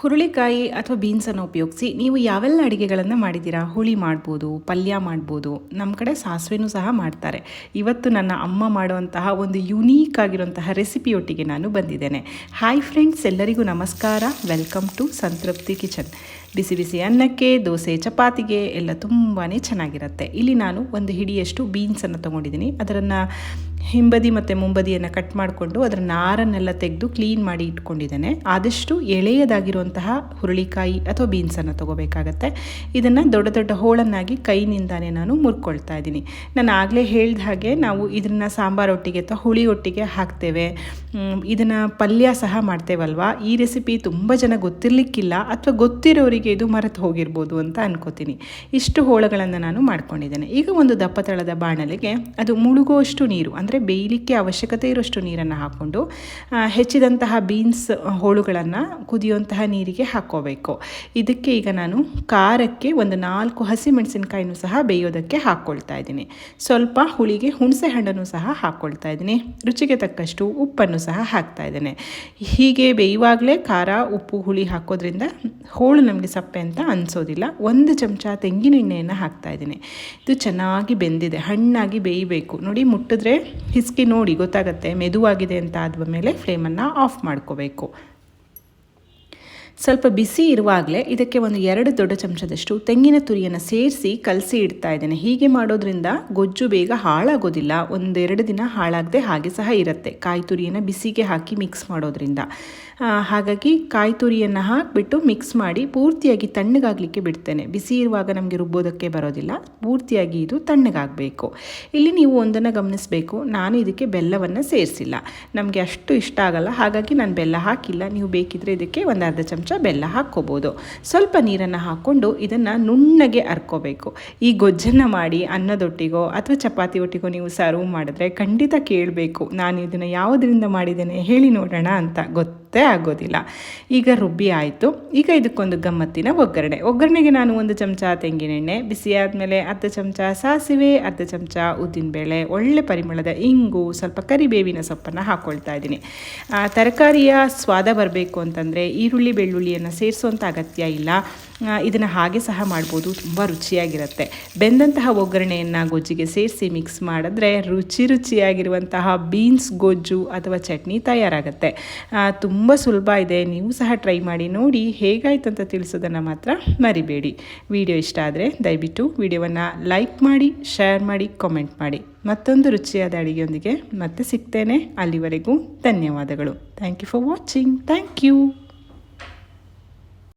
ಹುರುಳಿಕಾಯಿ ಅಥವಾ ಬೀನ್ಸನ್ನು ಉಪಯೋಗಿಸಿ ನೀವು ಯಾವೆಲ್ಲ ಅಡುಗೆಗಳನ್ನು ಮಾಡಿದ್ದೀರಾ? ಹುಳಿ ಮಾಡ್ಬೋದು, ಪಲ್ಯ ಮಾಡ್ಬೋದು ನಮ್ಮ ಕಡೆ ಸಾಸಿವೆನೂ ಸಹ ಮಾಡ್ತಾರೆ. ಇವತ್ತು ನನ್ನ ಅಮ್ಮ ಮಾಡುವಂತಹ ಒಂದು ಯುನೀಕ್ ಆಗಿರುವಂತಹ ರೆಸಿಪಿಯೊಟ್ಟಿಗೆ ನಾನು ಬಂದಿದ್ದೇನೆ. ಹಾಯ್ ಫ್ರೆಂಡ್ಸ್ ಎಲ್ಲರಿಗೂ ನಮಸ್ಕಾರ. ವೆಲ್ಕಮ್ ಟು ಸಂತೃಪ್ತಿ ಕಿಚನ್ ಬಿಸಿ ಬಿಸಿ ಅನ್ನಕ್ಕೆ, ದೋಸೆ, ಚಪಾತಿಗೆ ಎಲ್ಲ ತುಂಬಾ ಚೆನ್ನಾಗಿರುತ್ತೆ. ಇಲ್ಲಿ ನಾನು ಒಂದು ಹಿಡಿಯಷ್ಟು ಬೀನ್ಸನ್ನು ತೊಗೊಂಡಿದ್ದೀನಿ. ಅದನ್ನು ಹಿಂಬದಿ ಮತ್ತು ಮುಂಬದಿಯನ್ನು ಕಟ್ ಮಾಡಿಕೊಂಡು ಅದರ ನಾರನ್ನೆಲ್ಲ ತೆಗೆದು ಕ್ಲೀನ್ ಮಾಡಿ ಇಟ್ಕೊಂಡಿದ್ದೇನೆ. ಆದಷ್ಟು ಎಳೆಯದಾಗಿರುವಂತಹ ಹುರುಳಿಕಾಯಿ ಅಥವಾ ಬೀನ್ಸನ್ನು ತೊಗೋಬೇಕಾಗತ್ತೆ. ಇದನ್ನು ದೊಡ್ಡ ದೊಡ್ಡ ಹೋಳನ್ನಾಗಿ ಕೈನಿಂದಾನೇ ನಾನು ಮುರ್ಕೊಳ್ತಾ ಇದ್ದೀನಿ. ನಾನು ಆಗಲೇ ಹೇಳಿದ ಹಾಗೆ ನಾವು ಇದನ್ನು ಸಾಂಬಾರೊಟ್ಟಿಗೆ ಅಥವಾ ಹುಳಿ ಒಟ್ಟಿಗೆ ಹಾಕ್ತೇವೆ. ಇದನ್ನು ಪಲ್ಯ ಸಹ ಮಾಡ್ತೇವಲ್ವಾ? ಈ ರೆಸಿಪಿ ತುಂಬ ಜನ ಗೊತ್ತಿರಲಿಕ್ಕಿಲ್ಲ ಅಥವಾ ಗೊತ್ತಿರೋರಿಗೆ ಇದು ಮರೆತು ಹೋಗಿರ್ಬೋದು ಅಂತ ಅನ್ಕೋತೀನಿ. ಇಷ್ಟು ಹೋಳಗಳನ್ನು ನಾನು ಮಾಡ್ಕೊಂಡಿದ್ದೇನೆ. ಈಗ ಒಂದು ದಪ್ಪತಳದ ಬಾಣಲೆಗೆ ಅದು ಮುಳುಗುವಷ್ಟು ನೀರು, ಅಂದರೆ ಬೇಯಲಿಕ್ಕೆ ಅವಶ್ಯಕತೆ ಇರೋಷ್ಟು ನೀರನ್ನು ಹಾಕ್ಕೊಂಡು ಹೆಚ್ಚಿದಂತಹ ಬೀನ್ಸ್ ಹೋಳುಗಳನ್ನು ಕುದಿಯುವಂತಹ ನೀರಿಗೆ ಹಾಕ್ಕೋಬೇಕು. ಇದಕ್ಕೆ ಈಗ ನಾನು ಖಾರಕ್ಕೆ ಒಂದು ನಾಲ್ಕು ಹಸಿಮೆಣಸಿನಕಾಯಿನೂ ಸಹ ಬೇಯೋದಕ್ಕೆ ಹಾಕ್ಕೊಳ್ತಾ ಇದ್ದೀನಿ. ಸ್ವಲ್ಪ ಹುಳಿಗೆ ಹುಣಸೆ ಹಣ್ಣನ್ನು ಸಹ ಹಾಕ್ಕೊಳ್ತಾ ಇದ್ದೀನಿ. ರುಚಿಗೆ ತಕ್ಕಷ್ಟು ಉಪ್ಪನ್ನು ಸಹ ಹಾಕ್ತಾ ಇದ್ದೇನೆ. ಹೀಗೆ ಬೇಯುವಾಗಲೇ ಖಾರ, ಉಪ್ಪು, ಹುಳಿ ಹಾಕೋದ್ರಿಂದ ಹೋಳು ನಮಗೆ ಸಪ್ಪೆ ಅಂತ ಅನಿಸೋದಿಲ್ಲ. ಒಂದು ಚಮಚ ತೆಂಗಿನ ಎಣ್ಣೆಯನ್ನು ಹಾಕ್ತಾ ಇದ್ದೀನಿ. ಇದು ಚೆನ್ನಾಗಿ ಬೆಂದಿದೆ, ಹಣ್ಣಾಗಿ ಬೇಯಬೇಕು. ನೋಡಿ, ಮುಟ್ಟಿದ್ರೆ ಹಿಸ್ಕಿ ನೋಡಿ ಗೊತ್ತಾಗುತ್ತೆ ಮೆದುವಾಗಿದೆ ಅಂತ ಆದ ಮೇಲೆ ಫ್ಲೇಮನ್ನು ಆಫ್ ಮಾಡ್ಕೋಬೇಕು. ಸ್ವಲ್ಪ ಬಿಸಿ ಇರುವಾಗಲೇ ಇದಕ್ಕೆ ಒಂದು ಎರಡು ದೊಡ್ಡ ಚಮಚದಷ್ಟು ತೆಂಗಿನ ತುರಿಯನ್ನು ಸೇರಿಸಿ ಕಲಸಿ ಇಡ್ತಾ ಇದ್ದೇನೆ. ಹೀಗೆ ಮಾಡೋದ್ರಿಂದ ಗೊಜ್ಜು ಬೇಗ ಹಾಳಾಗೋದಿಲ್ಲ. ಒಂದೆರಡು ದಿನ ಹಾಳಾಗದೆ ಹಾಗೆ ಸಹ ಇರುತ್ತೆ. ಕಾಯಿ ತುರಿಯನ್ನು ಬಿಸಿಗೆ ಹಾಕಿ ಮಿಕ್ಸ್ ಮಾಡೋದ್ರಿಂದ. ಹಾಗಾಗಿ ಕಾಯಿ ತುರಿಯನ್ನು ಹಾಕಿಬಿಟ್ಟು ಮಿಕ್ಸ್ ಮಾಡಿ ಪೂರ್ತಿಯಾಗಿ ತಣ್ಣಗಾಗಲಿಕ್ಕೆ ಬಿಡ್ತೇನೆ. ಬಿಸಿ ಇರುವಾಗ ನಮಗೆ ರುಬ್ಬೋದಕ್ಕೆ ಬರೋದಿಲ್ಲ. ಪೂರ್ತಿಯಾಗಿ ಇದು ತಣ್ಣಗಾಗಬೇಕು. ಇಲ್ಲಿ ನೀವು ಒಂದನ್ನು ಗಮನಿಸಬೇಕು. ನಾನು ಇದಕ್ಕೆ ಬೆಲ್ಲವನ್ನು ಸೇರಿಸಿಲ್ಲ. ನಮಗೆ ಅಷ್ಟು ಇಷ್ಟ ಆಗಲ್ಲ. ಹಾಗಾಗಿ ನಾನು ಬೆಲ್ಲ ಹಾಕಿಲ್ಲ. ನೀವು ಬೇಕಿದ್ರೆ ಇದಕ್ಕೆ ಒಂದು ಅರ್ಧ ಚಮಚ ಚಮಚ ಬೆಲ್ಲ ಹಾಕ್ಕೋಬೋದು. ಸ್ವಲ್ಪ ನೀರನ್ನು ಹಾಕ್ಕೊಂಡು ಇದನ್ನು ನುಣ್ಣಗೆ ಅರ್ಕೋಬೇಕು. ಈ ಗೊಜ್ಜನ್ನು ಮಾಡಿ ಅನ್ನದೊಟ್ಟಿಗೋ ಅಥವಾ ಚಪಾತಿ ಒಟ್ಟಿಗೋ ನೀವು ಸರ್ವ್ ಮಾಡಿದ್ರೆ ಖಂಡಿತ ಕೇಳಬೇಕು. ನಾನು ಇದನ್ನು ಯಾವುದರಿಂದ ಮಾಡಿದ್ದೇನೆ ಹೇಳಿ ನೋಡೋಣ ಅಂತ ಗೊತ್ತೇ? ಆಗೋದಿಲ್ಲ. ಈಗ ರುಬ್ಬಿ ಆಯಿತು. ಈಗ ಇದಕ್ಕೊಂದು ಗಮ್ಮತ್ತಿನ ಒಗ್ಗರಣೆ. ಒಗ್ಗರಣೆಗೆ ನಾನು ಒಂದು ಚಮಚ ತೆಂಗಿನೆಣ್ಣೆ ಬಿಸಿ ಆದಮೇಲೆ ಅರ್ಧ ಚಮಚ ಸಾಸಿವೆ, ಅರ್ಧ ಚಮಚ ಉದ್ದಿನಬೇಳೆ ಒಳ್ಳೆ ಪರಿಮಳದ ಇಂಗು, ಸ್ವಲ್ಪ ಕರಿಬೇವಿನ ಸೊಪ್ಪನ್ನು ಹಾಕ್ಕೊಳ್ತಾ ಇದ್ದೀನಿ. ತರಕಾರಿಯ ಸ್ವಾದ ಬರಬೇಕು ಅಂತಂದರೆ ಈರುಳ್ಳಿ ಬೆಳ್ಳುಳ್ಳಿ ಬೆಳ್ಳುಳ್ಳಿಯನ್ನು ಸೇರಿಸುವಂಥ ಅಗತ್ಯ ಇಲ್ಲ. ಇದನ್ನು ಹಾಗೆ ಸಹ ಮಾಡ್ಬೋದು. ತುಂಬ ರುಚಿಯಾಗಿರುತ್ತೆ. ಬೆಂದಂತಹ ಒಗ್ಗರಣೆಯನ್ನು ಗೊಜ್ಜಿಗೆ ಸೇರಿಸಿ ಮಿಕ್ಸ್ ಮಾಡಿದ್ರೆ ರುಚಿ ರುಚಿಯಾಗಿರುವಂತಹ ಬೀನ್ಸ್ ಗೊಜ್ಜು ಅಥವಾ ಚಟ್ನಿ ತಯಾರಾಗುತ್ತೆ. ತುಂಬ ಸುಲಭ ಇದೆ. ನೀವು ಸಹ ಟ್ರೈ ಮಾಡಿ ನೋಡಿ ಹೇಗಾಯ್ತು ಅಂತ ತಿಳಿಸೋದನ್ನು ಮಾತ್ರ ಮರಿಬೇಡಿ. ವಿಡಿಯೋ ಇಷ್ಟ ಆದರೆ ದಯವಿಟ್ಟು ವಿಡಿಯೋವನ್ನು ಲೈಕ್ ಮಾಡಿ ಶೇರ್ ಮಾಡಿ ಕಾಮೆಂಟ್ ಮಾಡಿ. ಮತ್ತೊಂದು ರುಚಿಯಾದ ಅಡುಗೆಯೊಂದಿಗೆ ಮತ್ತೆ ಸಿಗ್ತೇನೆ. ಅಲ್ಲಿವರೆಗೂ ಧನ್ಯವಾದಗಳು. Thank you for watching thank you